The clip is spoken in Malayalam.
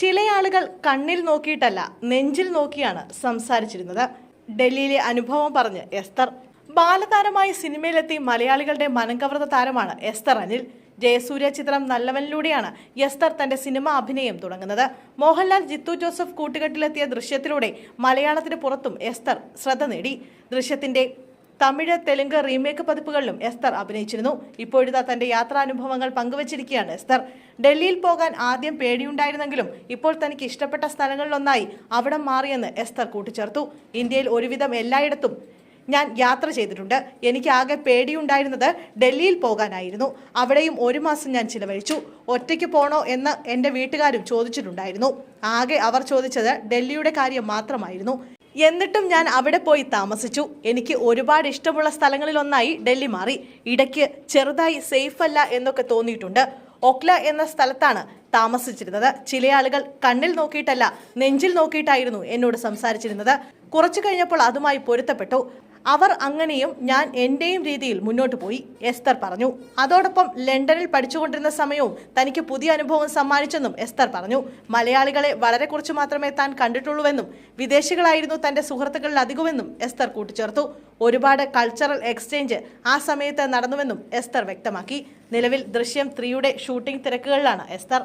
ചില ആളുകൾ കണ്ണിൽ നോക്കിയിട്ടല്ല നെഞ്ചിൽ നോക്കിയാണ് സംസാരിച്ചിരുന്നത്. ഡൽഹിയിലെ അനുഭവം പറഞ്ഞ് എസ്തർ. ബാലതാരമായി സിനിമയിലെത്തി മലയാളികളുടെ മനം കവർന്ന താരമാണ് എസ്തർ അനിൽ. ജയസൂര്യ ചിത്രം നല്ലവനിലൂടെയാണ് എസ്തർ തന്റെ സിനിമ അഭിനയം തുടങ്ങുന്നത്. മോഹൻലാൽ ജിത്തു ജോസഫ് കൂട്ടുകെട്ടിലെത്തിയ ദൃശ്യത്തിലൂടെ മലയാളത്തിന് പുറത്തും എസ്തർ ശ്രദ്ധ നേടി. ദൃശ്യത്തിന്റെ തമിഴ് തെലുങ്ക് റീമേക്ക് പതിപ്പുകളിലും എസ്തർ അഭിനയിച്ചിരുന്നു. ഇപ്പോഴിതാ തന്റെ യാത്രാനുഭവങ്ങൾ പങ്കുവച്ചിരിക്കുകയാണ് എസ്തർ. ഡൽഹിയിൽ പോകാൻ ആദ്യം പേടിയുണ്ടായിരുന്നെങ്കിലും ഇപ്പോൾ തനിക്ക് ഇഷ്ടപ്പെട്ട സ്ഥലങ്ങളിലൊന്നായി അവിടം മാറിയെന്ന് എസ്തർ കൂട്ടിച്ചേർത്തു. ഇന്ത്യയിൽ ഒരുവിധം എല്ലായിടത്തും ഞാൻ യാത്ര ചെയ്തിട്ടുണ്ട്. എനിക്ക് ആകെ പേടിയുണ്ടായിരുന്നത് ഡൽഹിയിൽ പോകാനായിരുന്നു. അവിടെയും ഒരു മാസം ഞാൻ ചിലവഴിച്ചു. ഒറ്റയ്ക്ക് പോണോ എന്ന് എന്റെ വീട്ടുകാരും ചോദിച്ചിട്ടുണ്ടായിരുന്നു. ആകെ അവർ ചോദിച്ചത് ഡൽഹിയുടെ കാര്യം മാത്രമായിരുന്നു. എന്നിട്ടും ഞാൻ അവിടെ പോയി താമസിച്ചു. എനിക്ക് ഒരുപാട് ഇഷ്ടമുള്ള സ്ഥലങ്ങളിലൊന്നായി ഡൽഹി മാറി. ഇടയ്ക്ക് ചെറുതായി സേഫ് അല്ല എന്നൊക്കെ തോന്നിയിട്ടുണ്ട്. ഒക്ല എന്ന സ്ഥലത്താണ് താമസിച്ചിരുന്നത്. ചില ആളുകൾ കണ്ണിൽ നോക്കിയിട്ടല്ല നെഞ്ചിൽ നോക്കിയിട്ടായിരുന്നു എന്നോട് സംസാരിച്ചിരുന്നത്. കുറച്ചു കഴിഞ്ഞപ്പോൾ അതുമായി പൊരുത്തപ്പെട്ടു. അവർ അങ്ങനെയും ഞാൻ എന്റെയും രീതിയിൽ മുന്നോട്ട് പോയി എസ്തർ പറഞ്ഞു. അതോടൊപ്പം ലണ്ടനിൽ പഠിച്ചുകൊണ്ടിരുന്ന സമയവും തനിക്ക് പുതിയ അനുഭവം സമ്മാനിച്ചെന്നും എസ്തർ പറഞ്ഞു. മലയാളികളെ വളരെ കുറച്ച് മാത്രമേ താൻ കണ്ടിട്ടുള്ളൂവെന്നും വിദേശികളായിരുന്നു തന്റെ സുഹൃത്തുക്കളിൽ അധികമെന്നും എസ്തർ കൂട്ടിച്ചേർത്തു. ഒരുപാട് കൾച്ചറൽ എക്സ്ചേഞ്ച് ആ സമയത്ത് നടന്നുവെന്നും എസ്തർ വ്യക്തമാക്കി. നിലവിൽ ദൃശ്യം ത്രീയുടെ ഷൂട്ടിംഗ് തിരക്കുകളിലാണ് എസ്തർ.